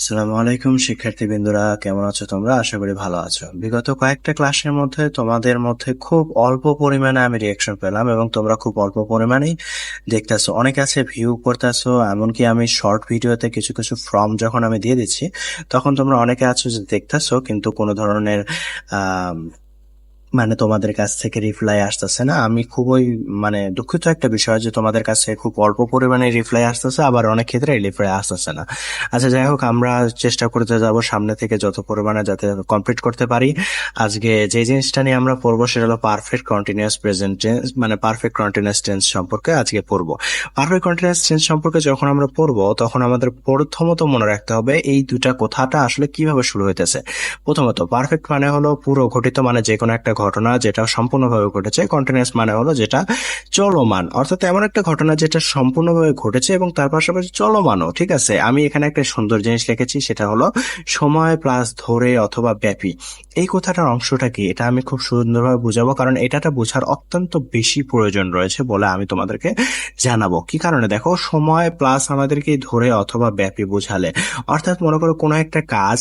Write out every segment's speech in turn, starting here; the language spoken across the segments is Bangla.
আসসালামু আলাইকুম, শিক্ষার্থীবৃন্দরা, কেমন আছো তোমরা? আশা করি ভালো আছো। বিগত কয়েকটা ক্লাসের মধ্যে তোমাদের মধ্যে খুব অল্প পরিমাণে আমি রিয়াকশন পেলাম এবং তোমরা খুব অল্প পরিমাণেই দেখতেছো। অনেকে আছে ভিউ করতেছো, এমনকি আমি শর্ট ভিডিওতে কিছু কিছু ফর্ম যখন আমি দিয়ে দিচ্ছি, তখন তোমরা অনেকে আছো যে দেখতেছো, কিন্তু কোনো ধরনের মানে তোমাদের কাছ থেকে রিপ্লাই আসতেছে না? আমি খুবই মানে দুঃখিত একটা বিষয় যে তোমাদের কাছে খুব অল্প পরিমাণে রিপ্লাই আসতেছে, আবার অনেক ক্ষেত্রে রিপ্লাই আসতেছে না। আচ্ছা যাই হোক, আমরা চেষ্টা করতে যাব সামনে থেকে যত পরিমাণে যাতে কমপ্লিট করতে পারি। আজকে যে জিনিসটা নিয়ে আমরা পড়ব সেটা হলো পারফেক্ট কন্টিনিউয়াস প্রেজেন্ট টেন্স মানে পারফেক্ট কন্টিনিউয়াস টেন্স সম্পর্কে আজকে পড়ব। পারফেক্ট কন্টিনিউয়াস টেন্স সম্পর্কে যখন আমরা পড়ব, তখন আমাদের প্রথমত মনে রাখতে হবে এই দুটা কথাটা আসলে কীভাবে শুরু হইতেছে। প্রথমত পারফেক্ট মানে হলো পুরো ঘটিত মানে যে কোনো একটা ঘটনা যেটা সম্পূর্ণভাবে ঘটেছে কন্টিনিউয়াস মানে হলো যেটা চলমান। অর্থাৎ এমন একটা ঘটনা যেটা সম্পূর্ণভাবে ঘটেছে এবং তার পাশাপাশি চলমানও, ঠিক আছে? আমি এখানে একটা সুন্দর জিনিস লিখেছি, সেটা হলো সময় প্লাস ধরে অথবা ব্যাপী। এই কথাটার অংশটা কি? এটা আমি খুব সুন্দরভাবে বুঝাবো, কারণ এটাটা বোঝার অত্যন্ত বেশি প্রয়োজন রয়েছে বলে আমি তোমাদেরকে জানাব। কি কারণে? দেখো, সময় প্লাস আমাদেরকে ধরে অথবা ব্যাপী বোঝালে। অর্থাৎ মনে করো কোনো একটা কাজ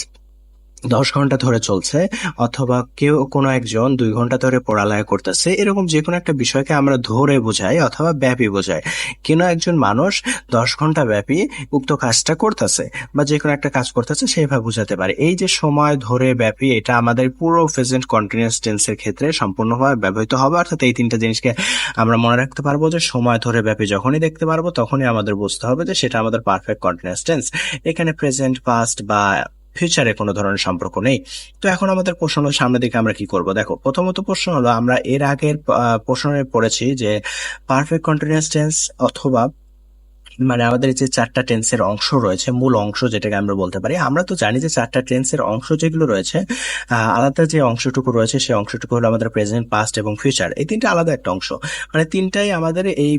দশ ঘণ্টা ধরে চলছে, অথবা কেউ কোনো একজন দুই ঘণ্টা ধরে পড়ালেখা করতেছে, এরকম যে কোনো একটা বিষয়কে আমরা ধরে বোঝাই অথবা ব্যাপী বোঝাই। কেন একজন মানুষ দশ ঘণ্টা ব্যাপী উক্ত কাজটা করতেছে বা যে কোনো একটা কাজ করতেছে সেইভাবে বোঝাতে পারে। এই যে সময় ধরে ব্যাপী, এটা আমাদের পুরো প্রেজেন্ট কন্টিনিউয়াস টেন্সের ক্ষেত্রে সম্পূর্ণভাবে ব্যবহৃত হবে। অর্থাৎ এই তিনটা জিনিসকে আমরা মনে রাখতে পারব যে সময় ধরে ব্যাপী যখনই দেখতে পারব, তখনই আমাদের বুঝতে হবে যে সেটা আমাদের পারফেক্ট কন্টিনিউয়াস টেন্স এখানে প্রেজেন্ট পাস্ট বা ফিউচারে কোনো ধরনের সম্পর্ক নেই। তো এখন আমাদের প্রশ্ন হলো, সামনের দিকে আমরা কি করব? দেখো, প্রথমত প্রশ্ন হলো, আমরা এর আগের প্রশ্নে পড়েছি যে পারফেক্ট কন্টিনিউয়াস টেন্স অথবা মানে আমাদের যে চারটা টেন্সের অংশ রয়েছে, মূল অংশ যেটাকে আমরা বলতে পারি, আমরা তো জানি যে চারটা টেন্সের অংশ যেগুলো রয়েছে আলাদা যে অংশটুকু রয়েছে সেই অংশটুকু হলো আমাদের প্রেজেন্ট পাস্ট এবং ফিউচার এই তিনটা আলাদা একটা অংশ। মানে তিনটাই আমাদের এই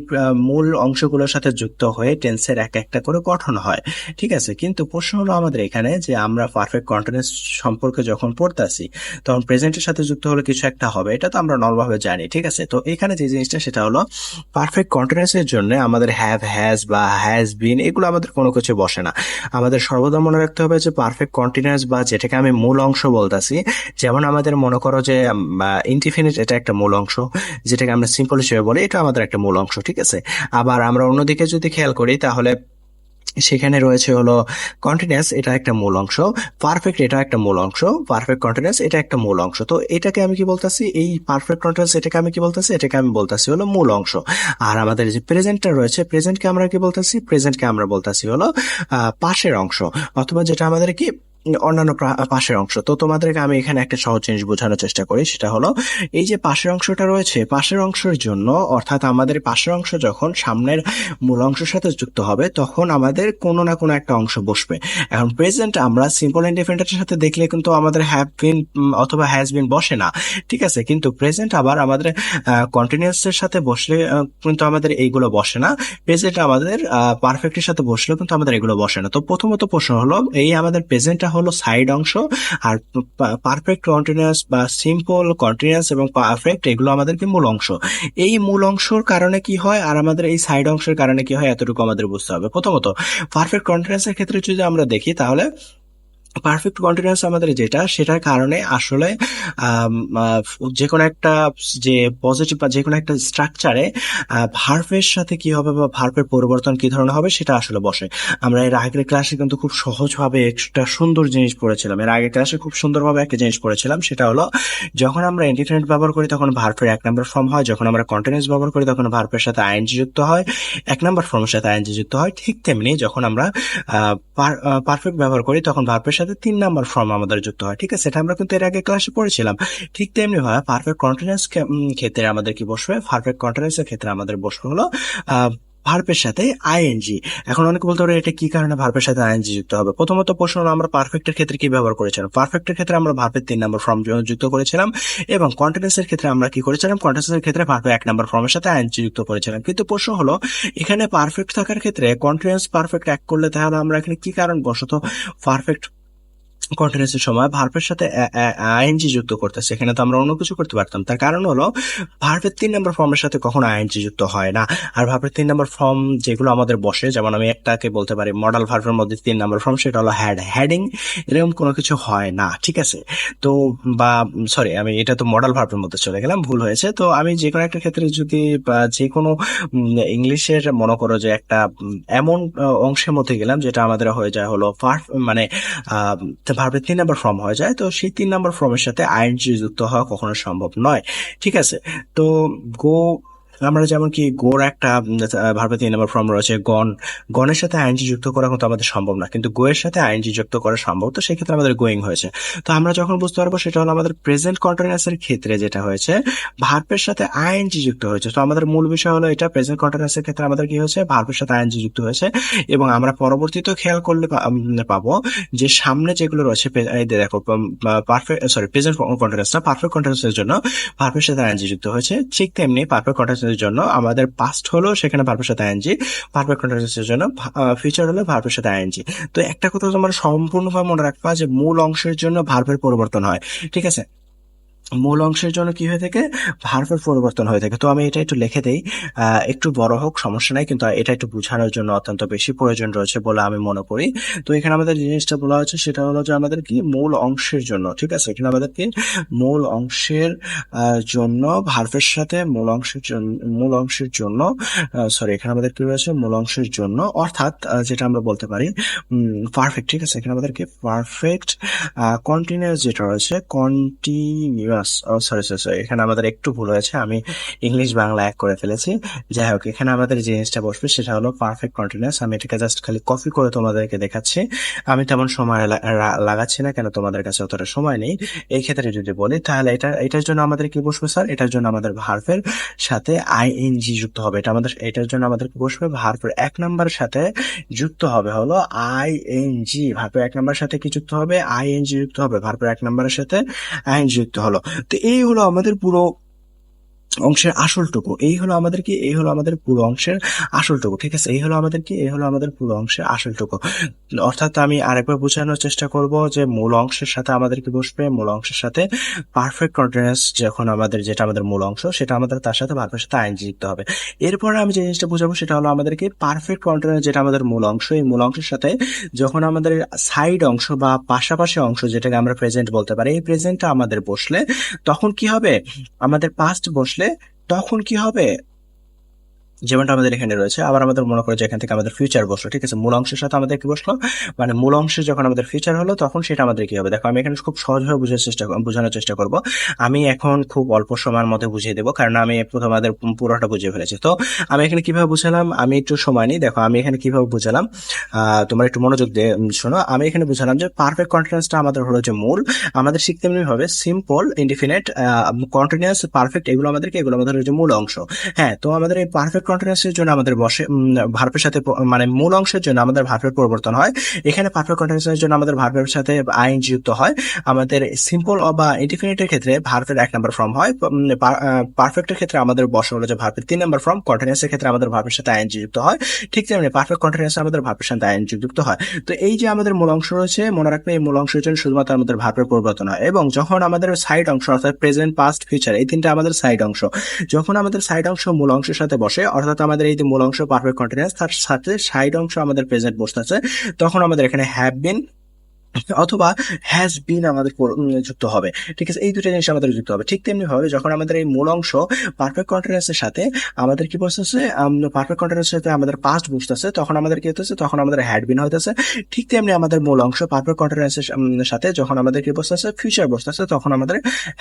মূল অংশগুলোর সাথে যুক্ত হয়ে টেন্সের এক একটা করে গঠন হয়। ঠিক আছে? কিন্তু প্রশ্ন হলো আমাদের এখানে যে আমরা পারফেক্ট কন্টিনিউস সম্পর্কে যখন পড়তেছি, তখন প্রেজেন্টের সাথে যুক্ত হলে কিছু একটা হবে, এটা তো আমরা নর্মালভাবে জানি। ঠিক আছে? তো এখানে যে জিনিসটা সেটা হলো পারফেক্ট কন্টিনিউসের জন্য আমাদের হ্যাভ হ্যাজ বা হ্যাজ বিন এগুলো আমাদের কোনো কিছু বসে না। আমাদের সর্বদা মনে রাখতে হবে যে পারফেক্ট কন্টিনিউয়াস বা যেটাকে আমি মূল অংশ বলতেছি, যেমন আমাদের মনে করো যে ইনডিফিনিট এটা একটা মূল অংশ, যেটাকে আমরা সিম্পল হিসেবে বলি, এটা আমাদের একটা মূল অংশ, ঠিক আছে? আবার আমরা অন্যদিকে যদি খেয়াল করি, তাহলে সেখানে রয়েছে হলো কন্টিনিউস এটা একটা মূল অংশ। পারফেক্ট এটা একটা মূল অংশ। পারফেক্ট কন্টিনিউস এটা একটা মূল অংশ। তো এটাকে আমি কি বলতেছি? এই পারফেক্ট কন্টিনিউস এটাকে আমি কি বলতেছি? এটাকে আমি বলতেছি হলো মূল অংশ। আর আমাদের যে প্রেজেন্টটা রয়েছে প্রেজেন্টকে আমরা কি বলতেছি? প্রেজেন্টকে আমরা বলতেছি হলো পাশের অংশ। অথবা যেটা আমাদের কি অন্যান্য পাশের অংশ। তো তোমাদেরকে আমি এখানে একটা সহজ জিনিস বোঝানোর চেষ্টা করি, সেটা হলো, এই যে পাশের অংশটা রয়েছে, পাশের অংশের জন্য, অর্থাৎ আমাদের পাশের অংশ যখন সামনের মূল অংশের সাথে যুক্ত হবে, তখন আমাদের কোনো না কোনো একটা অংশ বসবে। এখন প্রেজেন্ট আমরা সিম্পল ইন্ডিপেন্ডেন্টের সাথে দেখলে কিন্তু আমাদের হ্যাভ বিন অথবা হ্যাজ বিন বসে না, ঠিক আছে? কিন্তু প্রেজেন্ট আবার আমাদের কন্টিনিউয়াস এর সাথে বসলে কিন্তু আমাদের এইগুলো বসে না। প্রেজেন্ট আমাদের পারফেক্টের সাথে বসলেও কিন্তু আমাদের এগুলো বসে না। তো প্রথমত প্রশ্ন হলো, এই আমাদের প্রেজেন্টটা হলো সাইড অংশ আর পারফেক্ট কন্টিনিউয়াস বা সিম্পল কন্টিনিউয়াস এবং পারফেক্ট এগুলো আমাদেরকে মূল অংশ। এই মূল অংশর কারণে কি হয় আর আমাদের এই সাইড অংশের কারণে কি হয় এতটুকু আমাদের বুঝতে হবে। প্রথমত পারফেক্ট কন্টিনিউয়াসের ক্ষেত্রে যদি আমরা দেখি তাহলে পারফেক্ট কন্টিনিউয়াস আমাদের যেটা, সেটার কারণে আসলে যে কোনো একটা যে পজিটিভ বা যে কোনো একটা স্ট্রাকচারে ভার্ভের সাথে কি হবে বা ভার্ভের পরিবর্তন কি ধরনের হবে সেটা আসলে বসে। আমরা এর আগের ক্লাসে কিন্তু খুব সহজভাবে একটা সুন্দর জিনিস পড়েছিলাম। এর আগের ক্লাসে খুব সুন্দরভাবে একটা জিনিস পড়েছিলাম, সেটা হলো যখন আমরা ইন্ডিফিনিট ব্যবহার করি তখন ভার্ভের এক নম্বর ফর্ম হয়, যখন আমরা কন্টিনিউস ব্যবহার করি তখন ভার্ভের সাথে আইএনজি যুক্ত হয়, এক নম্বর ফর্মের সাথে আইএনজি যুক্ত হয়, ঠিক তেমনি যখন আমরা পারফেক্ট ব্যবহার করি তখন ভার্ভের সাথে তিন নাম্বার ফর্ম আমাদের যুক্ত হয়, ঠিক আছে? সেটা আমরা কিন্তু এর আগে ক্লাসে পড়েছিলাম। ঠিক তেমনি ভাবে পারফেক্ট কন্টিনিউস ক্ষেত্রে আমাদের কি বসবে? পারফেক্ট কন্টিনিউস ক্ষেত্রে আমাদের বসবে হলো ভার্পের সাথে আইএনজি এখন অনেকে বলতে পারে, এটা কি কারণে ভার্পের সাথে আইএনজি যুক্ত হবে? প্রথমত প্রশ্ন হলো, আমরা পারফেক্টের ক্ষেত্রে কি ব্যবহার করেছিলাম? পারফেক্টের ক্ষেত্রে আমরা ভার্পের তিন নম্বর ফর্ম যুক্ত করেছিলাম এবং কন্টিনিউসের ক্ষেত্রে আমরা কি করেছিলাম? কন্টিনিউসের ক্ষেত্রে ভার্পের এক নম্বর ফর্মের সাথে আইএনজি যুক্ত করেছিলাম। কিন্তু প্রশ্ন হলো, এখানে পারফেক্ট থাকার ক্ষেত্রে কন্টিনিউস পারফেক্ট এক করলে তাহলে আমরা এখানে কি কারণ বসত পারফেক্ট কন্টিনিউসের সময় ভার্বের সাথে আইএনজি যুক্ত করতেছে। এখানে তো আমরা অন্য কিছু করতে পারতাম। তার কারণ হলো ভার্বের তিন নম্বর ফর্মের সাথে কখনো আইএনজি যুক্ত হয় না। আর ভার্বের তিন নম্বর ফর্ম যেগুলো আমাদের বসে, যেমন আমি একটাকে বলতে পারি মডেল ভার্বের মধ্যে তিন নম্বর ফর্ম সেটা হলো হ্যাড হ্যাডিং এরকম কোনো কিছু হয় না, ঠিক আছে? তো, বা সরি আমি, এটা তো মডেল ভার্ভের মধ্যে চলে গেলাম, ভুল হয়েছে। তো আমি যে কোনো একটা ক্ষেত্রে যদি যে কোনো ইংলিশের মনে করো যে একটা এমন অংশের মধ্যে গেলাম, যেটা আমাদের হয়ে যায় হলো ভার্ব মানে ভার্বের তিন নাম্বার ফর্ম হয়ে যায়, তো সেই তিন নাম্বার ফর্মের সাথে আইএনজি যুক্ত হওয়া কখনো সম্ভব নয়। ঠিক আছে? তো গো আমরা যেমন কি গোর একটা ভার্বের তিন নম্বর ফর্ম রয়েছে গন গনের সাথে আইএনজি যুক্ত করা কিন্তু আমাদের সম্ভব না। কিন্তু গো এর সাথে আইএনজি যুক্ত করা সম্ভব, তো সেক্ষেত্রে আমাদের গোয়িং হয়েছে। তো আমরা যখন বুঝতে পারব, সেটা হলো আমাদের প্রেজেন্ট কন্টিনিউয়াসের ক্ষেত্রে যেটা হয়েছে ভার্বের সাথে আইএনজি যুক্ত হয়েছে। তো আমাদের মূল বিষয় হলো এটা প্রেজেন্ট কন্টিনিউয়াসের ক্ষেত্রে আমাদের কি হয়েছে ভার্বের সাথে আইএনজি যুক্ত হয়েছে। এবং আমরা পরবর্তীতে খেয়াল করলে পাবো যে সামনে যেগুলো রয়েছে দেখো পারফেক্ট সরি প্রেজেন্ট কন্টিনিউয়াস না পারফেক্ট কন্টিনিউয়াসের জন্য ভার্বের সাথে আইএনজি যুক্ত হয়েছে। ঠিক তেমনি পারফেক্ট কন্টিনিউয়াসের জন্য, আমাদের পাস্ট হলো সেখানে ভার্বের সাথে পারফেক্ট কন্টিনিউয়াসের জন্য ফিউচার হলো ভার্বের সাথে আইএনজি তো একটা কথা তোমরা সম্পূর্ণভাবে মনে রাখবা যে মূল অংশের জন্য ভারপের পরিবর্তন হয়। ঠিক আছে? মূল অংশের জন্য কি হয়ে থাকে? ভার্বের পরিবর্তন হয়ে থাকে। তো আমি এটা একটু লিখে দেই। একটু বড় হোক, সমস্যা নাই, কিন্তু এটা একটু বোঝানোর জন্য অত্যন্ত বেশি প্রয়োজন রয়েছে বলে আমি মনে করি। তো এখানে আমাদের জিনিসটা বলা হচ্ছে সেটা হলো যে আমাদের কি? মূল অংশের জন্য, ঠিক আছে? এখানে আমাদের কি? মূল অংশের জন্য ভার্বের সাথে মূল অংশের জন্য মূল অংশের জন্য সরি এখানে আমাদের কি রয়েছে? মূল অংশের জন্য, অর্থাৎ যেটা আমরা বলতে পারি পারফেক্ট ঠিক আছে? এখানে আমাদেরকে পারফেক্ট কন্টিনিউয়াস যেটা রয়েছে কন্টিনিউয়াস সরি সরি সরি এখানে আমাদের একটু ভুল হয়েছে। আমি ইংলিশ বাংলা এক করে ফেলেছি। যাই হোক, এখানে আমাদের জিনিসটা বসবে সেটা হলো পারফেক্ট কন্টিনিউয়াস আমি এটাকে জাস্ট খালি কপি করে তোমাদেরকে দেখাচ্ছি। আমি তেমন সময় লাগাচ্ছি না কেন তোমাদের কাছে অতটা সময় নেই। এই ক্ষেত্রে যদি বলি, তাহলে এটা, এটার জন্য আমাদের কি বসবে স্যার এটার জন্য আমাদের ভার্ভের সাথে আইএনজি যুক্ত হবে। এটা আমাদের, এটার জন্য আমাদের কি বসবে? ভার্ভের এক নম্বরের সাথে যুক্ত হবে হলো আইএনজি ভার্বের এক নাম্বারের সাথে কি যুক্ত হবে? আইএনজি যুক্ত হবে। ভার্বের এক নাম্বারের সাথে আইএনজি যুক্ত হলো। তো এই হলো আমাদের পুরো অংশের আসলটুকু। এই হলো আমাদের কি? এই হলো আমাদের পুরো অংশের আসলটুকু, ঠিক আছে? এই হলো আমাদের কি? এই হলো আমাদের পুরো অংশের আসলটুকু। অর্থাৎ আমি আরেকবার বোঝানোর চেষ্টা করব যে মূল অংশের সাথে আমাদের কি বসবে? মূল অংশের সাথে পারফেক্ট কন্টিনিউয়াস যখন আমাদের যেটা আমাদের মূল অংশ, সেটা আমাদের তার সাথে ভার্বের সাথে যুক্ত হবে। এরপরে আমি যে জিনিসটা বুঝাবো, সেটা হলো আমাদেরকে পারফেক্ট কন্টিনিউয়াস যেটা আমাদের মূল অংশ, এই মূল অংশের সাথে যখন আমাদের সাইড অংশ বা পাশাপাশি অংশ যেটাকে আমরা প্রেজেন্ট বলতে পারি, এই প্রেজেন্টটা আমাদের বসলে তখন কি হবে? আমাদের পাস্ট বসলে তখন কি হবে? যেমনটা আমাদের এখানে রয়েছে, আবার আমাদের মনে করে যে এখান থেকে আমাদের ফিউচার বসল, ঠিক আছে? মূল অংশের সাথে আমাদের কি বসল? মানে মূল অংশে যখন আমাদের ফিউচার হলো, তখন সেটা আমাদের কি হবে? দেখো, আমি এখানে খুব সহজভাবে বোঝার চেষ্টা বোঝানোর চেষ্টা করব। আমি এখন খুব অল্প সময়ের মধ্যে বুঝিয়ে দেবো, কারণ আমি আমাদের পুরোটা বুঝিয়ে ফেলেছি। তো আমি এখানে কীভাবে বুঝালাম? আমি একটু সময় নিই। দেখো, আমি এখানে কীভাবে বুঝালাম? তোমরা একটু মনোযোগ দিয়ে শোনো। আমি এখানে বুঝালাম যে পারফেক্ট কন্টিনিউসটা আমাদের হলো যে মূল। আমাদের শিখতে হবে সিম্পল ইনডিফিনিট কন্টিনিউয়াস পারফেক্ট এগুলো আমাদেরকে, এগুলো আমাদের হচ্ছে মূল অংশ। হ্যাঁ তো আমাদের এই পারফেক্ট কন্টিনিউয়াসের জন্য আমাদের বসে ভার্বের সাথে মানে মূল অংশের জন্য আমাদের ভার্বের পরিবর্তন হয়। এখানে পারফেক্ট কন্টিনিউয়াসের জন্য আমাদের ভার্বের সাথে আইন যুক্ত হয়। আমাদের সিম্পল বা ইনডিফিনিটের ক্ষেত্রে ভার্বের এক নম্বর ফর্ম হয়। পারফেক্টের ক্ষেত্রে আমাদের বসে হলো যে ভার্বের তিন নম্বর ফর্ম কন্টিনিউয়াসের ক্ষেত্রে আমাদের ভার্বের সাথে আইন যুক্ত হয়। ঠিক তেমনি পারফেক্ট কন্টিনিউয়াস আমাদের ভার্বের সাথে আইন যুক্ত হয়। তো এই যে আমাদের মূল অংশ রয়েছে, মনে রাখবে এই মূল অংশের জন্য শুধুমাত্র আমাদের ভার্বের পরিবর্তন হয়। এবং যখন আমাদের সাইড অংশ, অর্থাৎ প্রেজেন্ট পাস্ট ফিউচার এই তিনটা আমাদের সাইড অংশ। যখন আমাদের সাইড অংশ মূল অংশের সাথে বসে অর্থাৎ আমাদের এই যে মূল অংশ পারফেক্ট কন্টিনিউয়াস তার সাথে সাইড অংশ আমাদের প্রেজেন্ট বসতেছে তখন আমাদের এখানে হ্যাভ বিন অথবা হ্যাজ বিন আমাদের যুক্ত হবে। ঠিক আছে, এই দুটো জিনিস আমাদের যুক্ত হবে। ঠিক তেমনি ভাবে যখন আমাদের এই মূল অংশ পারফেক্ট কন্টিনিউয়াসের সাথে আমাদের কি বসতেছে পারফেক্ট কন্টিনিউয়াসের সাথে আমাদের পাস্ট বসতেছে তখন আমাদের কি হতেছে তখন আমাদের হ্যাড বিন হইতেছে। ঠিক তেমনি আমাদের মূল অংশ পারফেক্ট কন্টিনিউয়াসের সাথে যখন আমাদের কি বসতেছে ফিউচার বসতেছে, তখন আমাদের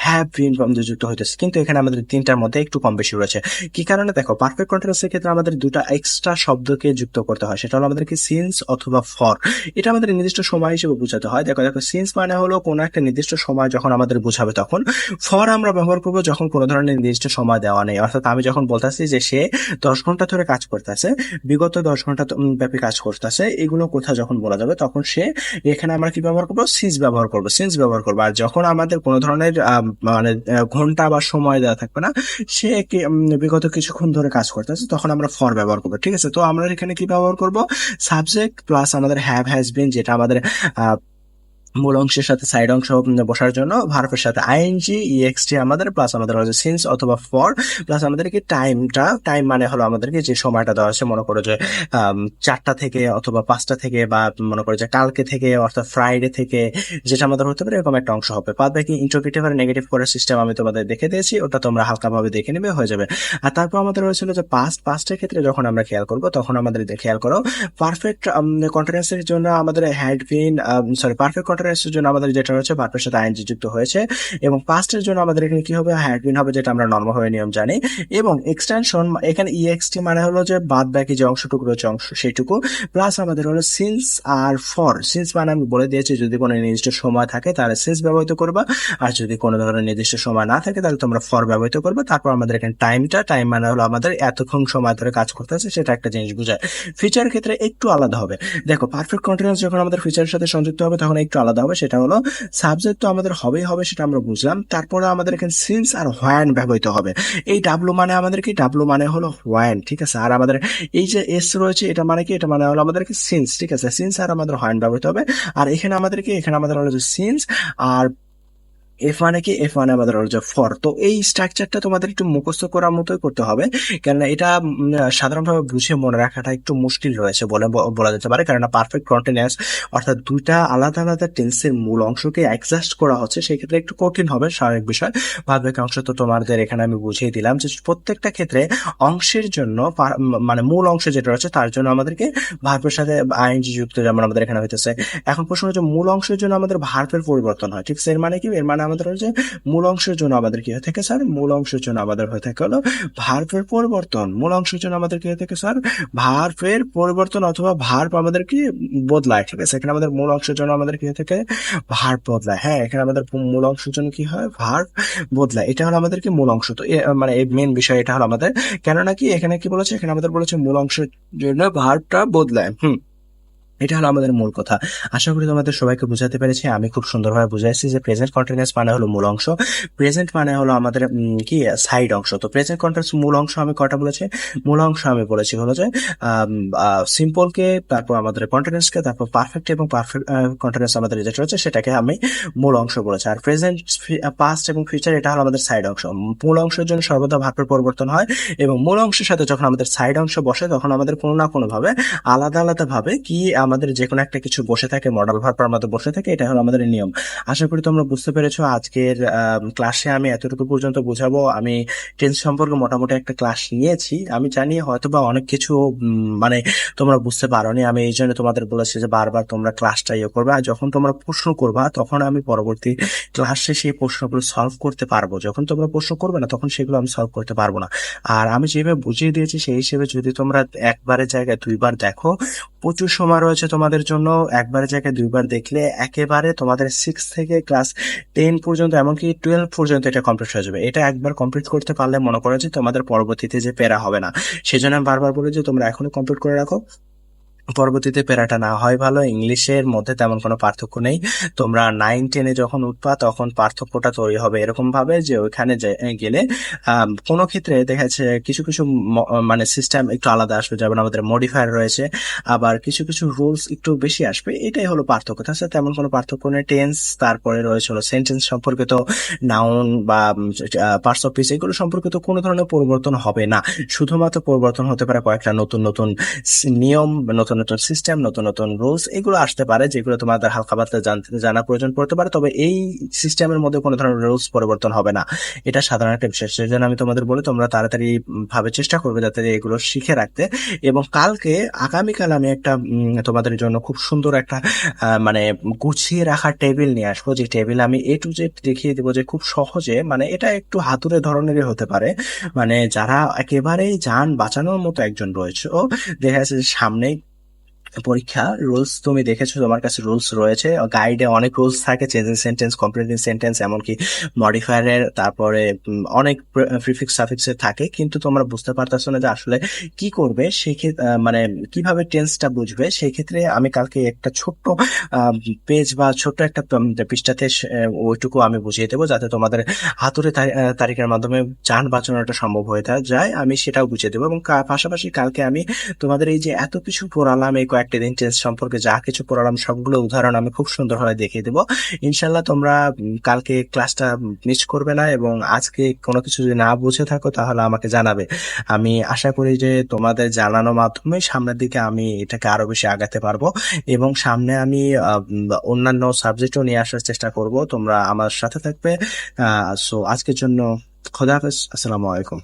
হ্যাভ বিন যুক্ত হইতেছে। কিন্তু এখানে আমাদের তিনটার মধ্যে একটু কম বেশি রয়েছে। কি কারণে? দেখো পারফেক্ট কন্টিনিউয়াসের ক্ষেত্রে আমাদের দুটো এক্সট্রা শব্দকে যুক্ত করতে হয়। সেটা হলো আমাদের কি সিন্স অথবা ফর এটা আমাদের নির্দিষ্ট সময় হিসেবে বোঝাতে হয়। দেখো দেখো সিন্স মানে হলো কোনো একটা নির্দিষ্ট সময় যখন আমাদের বোঝাবে তখন ফর আমরা ব্যবহার করব যখন কোনো ধরনের নির্দিষ্ট সময় দেওয়া নেই। অর্থাৎ আমি যখন বলতেছি যে সে দশ ঘণ্টা ধরে কাজ করতেছে, বিগত দশ ঘণ্টা ব্যাপী কাজ করতেছে, এগুলো কোথাও যখন বলা যাবে তখন সে এখানে আমরা কি ব্যবহার করব? সিন্স ব্যবহার করব সিন্স ব্যবহার করব। আর যখন আমাদের কোনো ধরনের মানে ঘণ্টা বা সময় দেওয়া থাকবে না, সে বিগত কিছুক্ষণ ধরে কাজ করতেছে, তখন আমরা ফর ব্যবহার করব, ঠিক আছে? তো আমরা এখানে কি ব্যবহার করব? সাবজেক্ট প্লাস আমাদের হ্যাভ হ্যাজ বিন যেটা আমাদের মূল অংশের সাথে সাইড অংশ বসার জন্য ভার্বের সাথে আইএনজি ইএক্সটি আমাদের প্লাস আমাদের হচ্ছে সিন্স অথবা ফর প্লাস আমাদেরকে টাইমটা টাইম মানে হলো আমাদেরকে যে সময়টা দেওয়া আছে মনে করো যে চারটা থেকে অথবা পাঁচটা থেকে বা মনে করো যে কালকে থেকে অর্থাৎ ফ্রাইডে থেকে যেটা আমাদের হতে পারে এরকম একটা অংশ হবে। বাদ বাকি ইন্টারগ্রেটিভ আর নেগেটিভ করার সিস্টেম আমি তোমাদের দেখে দিয়েছি, ওটা তোমরা হালকাভাবে দেখে নেবে, হয়ে যাবে। আর তারপর আমাদের হয়েছিল যে পাস্ট পাস্টের ক্ষেত্রে যখন আমরা খেয়াল করব, তখন আমাদের খেয়াল করো পারফেক্ট কন্টিনিউসের জন্য আমাদের হ্যাড বিন সরি পারফেক্ট কন্টিনিউসের জন্য আমাদের যেটা রয়েছে ভার্বের সাথে আইনজি যুক্ত হয়েছে এবং পাস্টের জন্য আমাদের এখানে কি হবে? হ্যাড বিন হবে, যেটা আমরা নর্মাল হয়ে নিয়ম জানি। এবং এক্সটেনশন এখানে ইএক্সটি মানে হলো যে বাদ বাকি যে অংশটুকু রয়েছে অংশ সেইটুকু প্লাস আমাদের হলো সিন্স আর ফর সিন্স মানে আমি বলে দিয়েছি, যদি কোনো নির্দিষ্ট সময় থাকে, তাহলে সিন্স ব্যবহৃত করবা। আর যদি কোনো ধরনের নির্দিষ্ট সময় না থাকে, তাহলে তোমরা ফর ব্যবহৃত করবে। তারপর আমাদের এখানে টাইমটা টাইম মানে হলো আমাদের এতক্ষণ সময় ধরে কাজ করতে আছে সেটা একটা জিনিস বোঝায়। ফিচার ক্ষেত্রে একটু আলাদা হবে। দেখো পারফেক্ট কন্টিনিউস যখন আমাদের ফিচারের সাথে সংযুক্ত হবে, তখন একটু আলাদা হবে, সেটা হলো সাবজেক্ট তো আমাদের হবেই হবে, সেটা আমরা বুঝলাম। তারপরে আমাদের এখানে সিন্স আর হোয়ান ব্যবহৃত হবে। এই ডাব্লু মানে আমাদের কি? ডাব্লু মানে হলো হোয়ান ঠিক আছে? আর আমাদের এই যে এস রয়েছে, এটা মানে কি? এটা মানে হলো আমাদেরকে সিন্স ঠিক আছে? সিন্স আর আমাদের হোয়ান ব্যবহৃত হবে। আর এখানে আমাদেরকে, এখানে আমাদের হলো সিন্স আর এফ মানে কি এফ মানে আমাদের যে ফর তো এই স্ট্রাকচারটা তোমাদের একটু মুখস্থ করার মতোই করতে হবে। কেননা এটা সাধারণভাবে বুঝে মনে রাখাটা একটু মুশকিল রয়েছে বলে বলা যেতে পারে। কেননা পারফেক্ট কন্টিনিউয়াস অর্থাৎ দুইটা আলাদা আলাদা টেন্সের মূল অংশকে অ্যাডজাস্ট করা হচ্ছে সেক্ষেত্রে একটু কঠিন হবে স্বাভাবিক বিষয়। বাদবাকি অংশ তো তোমাদের এখানে আমি বুঝিয়ে দিলাম যে প্রত্যেকটা ক্ষেত্রে অংশের জন্য মানে মূল অংশ যেটা রয়েছে তার জন্য আমাদেরকে ভার্বের সাথে আইনজি যুক্ত যেমন আমাদের এখানে হইতেছে। এখন প্রশ্ন হচ্ছে মূল অংশের জন্য আমাদের ভার্বের পরিবর্তন হয়, ঠিক? এর মানে কি? এর মানে আমাদের হচ্ছে মূল অংশের জন্য আমাদের কি হয়ে থাকে স্যার মূল অংশের জন্য আমাদের হয়ে থাকে হলো ভার্বের পরিবর্তন। মূল অংশের জন্য আমাদের কি হয়ে থাকে স্যার ভার্বের পরিবর্তন অথবা ভার্ব আমাদের কি বদলায়, ঠিক আছে? এখানে আমাদের মূল অংশের জন্য আমাদের কি হয়ে থাকে, ভার্ব বদলায়। হ্যাঁ এখানে আমাদের মূল অংশের জন্য কি হয়? ভার্ব বদলায়। এটা হলো আমাদের কি মূল অংশ তো মানে এই মেন বিষয় এটা হলো আমাদের। কেননা কি এখানে কি বলেছে? এখানে আমাদের বলেছে মূল অংশের জন্য ভার্বটা বদলায়। হুম। এটা হলো আমাদের মূল কথা। আশা করি তোমাদের সবাইকে বুঝাতে পেরেছি। আমি খুব সুন্দরভাবে বুঝাইছি যে প্রেজেন্ট কন্টিনিউস মানে হলো মূল অংশ। প্রেজেন্ট মানে হলো আমাদের কি সাইড অংশ। তো প্রেজেন্ট কন্টিনিউস মূল অংশ আমি কটা বলেছি? মূল অংশ আমি বলেছি হলো যে সিম্পলকে তারপর আমাদের কন্টিনিউসকে তারপর পারফেক্ট এবং পারফেক্ট কন্টিনিউস আমাদের যেটা রয়েছে সেটাকে আমি মূল অংশ বলেছি। আর প্রেজেন্ট পাস্ট এবং ফিউচার এটা হলো আমাদের সাইড অংশ। মূল অংশের জন্য সর্বদা ভার্বের পরিবর্তন হয় এবং মূল অংশের সাথে যখন আমাদের সাইড অংশ বসে তখন আমাদের কোনো না কোনোভাবে আলাদা আলাদাভাবে কি আমাদের যে কোনো একটা কিছু বসে থাকে মডেল ভার আমাদের বসে থাকে, এটা হলো আমাদের নিয়ম। আশা করি তোমরা বুঝতে পেরেছ আজকের ক্লাসে আমি এতটুকু পর্যন্ত বোঝাবো। আমি টেন্স সম্পর্কে মোটামুটি একটা ক্লাস নিয়েছি। আমি জানি হয়তো বা অনেক কিছু মানে তোমরা বুঝতে পারোনি। আমি এই জন্য তোমাদের বলেছি যে বারবার তোমরা ক্লাসটা ইয়ে করবে। আর যখন তোমরা প্রশ্ন করবা, তখন আমি পরবর্তী ক্লাসে সেই প্রশ্নগুলো সলভ করতে পারব। যখন তোমরা প্রশ্ন করবে না, তখন সেগুলো আমি সলভ করতে পারব না। আর আমি যেভাবে বুঝিয়ে দিয়েছি, সেই হিসেবে যদি তোমরা একবারের জায়গায় দুইবার দেখো প্রচুর সময় রয়েছে তোমাদের জন্য। একবারের জায়গায় দুইবার দেখলে একেবারে তোমাদের সিক্স থেকে ক্লাস টেন পর্যন্ত, এমনকি টুয়েলভ পর্যন্ত এটা কমপ্লিট হয়ে যাবে। এটা একবার কমপ্লিট করতে পারলে মনে করো যে তোমাদের পরবর্তীতে যে পেরা হবে না। সেজন্য আমি বারবার বলি যে তোমরা এখনই কমপ্লিট করে রাখো। পরবর্তীতে পেরাটা না হয় ভালো, ইংলিশের মধ্যে তেমন কোনো পার্থক্য নেই। তোমরা নাইন টেনে যখন উঠবা, তখন পার্থক্যটা তৈরি হবে এরকম ভাবে যে ওইখানে গেলে কোনো ক্ষেত্রে দেখা যাচ্ছে কিছু কিছু মানে সিস্টেম একটু আলাদা আসবে। যেমন আমাদের মডিফায়ার রয়েছে, আবার কিছু কিছু রুলস একটু বেশি আসবে, এটাই হলো পার্থক্য। তাছাড়া তেমন কোনো পার্থক্য নেই। টেন্স তারপরে রয়েছে হলো সেন্টেন্স সম্পর্কিত নাউন বা পার্টস অফ পিস এগুলো সম্পর্কিত কোনো ধরনের পরিবর্তন হবে না। শুধুমাত্র পরিবর্তন হতে পারে কয়েকটা নতুন নতুন নিয়ম নতুন নতুন নতুন সিস্টেম নতুন নতুন রুলস এগুলো আসতে পারে, যেগুলো তোমাদের হালকা পাতলা জানা প্রয়োজন পড়তে পারে, তবে এই সিস্টেমের মধ্যে কোনো ধরনের রুলস পরিবর্তন হবে না। এটা সাধারণ একটা বিষয়, সেজন্য আমি তোমাদের বলি, তোমরা তাড়াতাড়ি ভাবে চেষ্টা করবে যাতে এগুলো শিখে রাখতে। এবং কালকে, আগামীকাল আমি একটা তোমাদের জন্য খুব সুন্দর একটা মানে গুছিয়ে রাখা টেবিল নিয়ে আসব। যে টেবিল আমি এ টু জেড দেখিয়ে দেবো যে খুব সহজে মানে এটা একটু হাতুরে ধরনেরই হতে পারে। মানে যারা একেবারেই যান বাঁচানোর মতো একজন রয়েছে ও, দেখা যাচ্ছে সামনেই পরীক্ষা রুলস তুমি দেখেছ, তোমার কাছে রুলস রয়েছে। গাইডে অনেক রুলস থাকে চেঞ্জিং সেন্টেন্স কমপ্লিটিং সেন্টেন্স এমনকি মডিফায়ারের তারপরে অনেক প্রিফিক্স সাফিক্সে থাকে। কিন্তু তোমরা বুঝতে পারতেছো না যে আসলে কি করবে সেক্ষেত্রে মানে কীভাবে টেন্সটা বুঝবে। সেই ক্ষেত্রে আমি কালকে একটা ছোট্ট পেজ বা ছোট্ট একটা পৃষ্ঠাতে ওইটুকু আমি বুঝিয়ে দেবো, যাতে তোমাদের হাতুরে তারিখের মাধ্যমে যান বাঁচানোটা সম্ভব হয়ে যায়। আমি সেটাও বুঝিয়ে দেবো এবং পাশাপাশি কালকে আমি তোমাদের এই যে এত কিছু পড়ালাম, এই কয়েক ফ্যাক্টর ইন্টেন্স সম্পর্কে যা কিছু পড়ালাম, সবগুলো উদাহরণ আমি খুব সুন্দরভাবে দেখিয়ে দেবো। ইনশাল্লাহ তোমরা কালকে ক্লাসটা মিস করবে না এবং আজকে কোনো কিছু যদি না বুঝে থাকো তাহলে আমাকে জানাবে। আমি আশা করি যে তোমাদের জানানোর মাধ্যমে সামনের দিকে আমি এটাকে আরও বেশি আগাতে পারব এবং সামনে আমি অন্যান্য সাবজেক্টও নিয়ে আসার চেষ্টা করব। তোমরা আমার সাথে থাকবে। সো আজকের জন্য খোদা হাফেজ। আসসালামু আলাইকুম।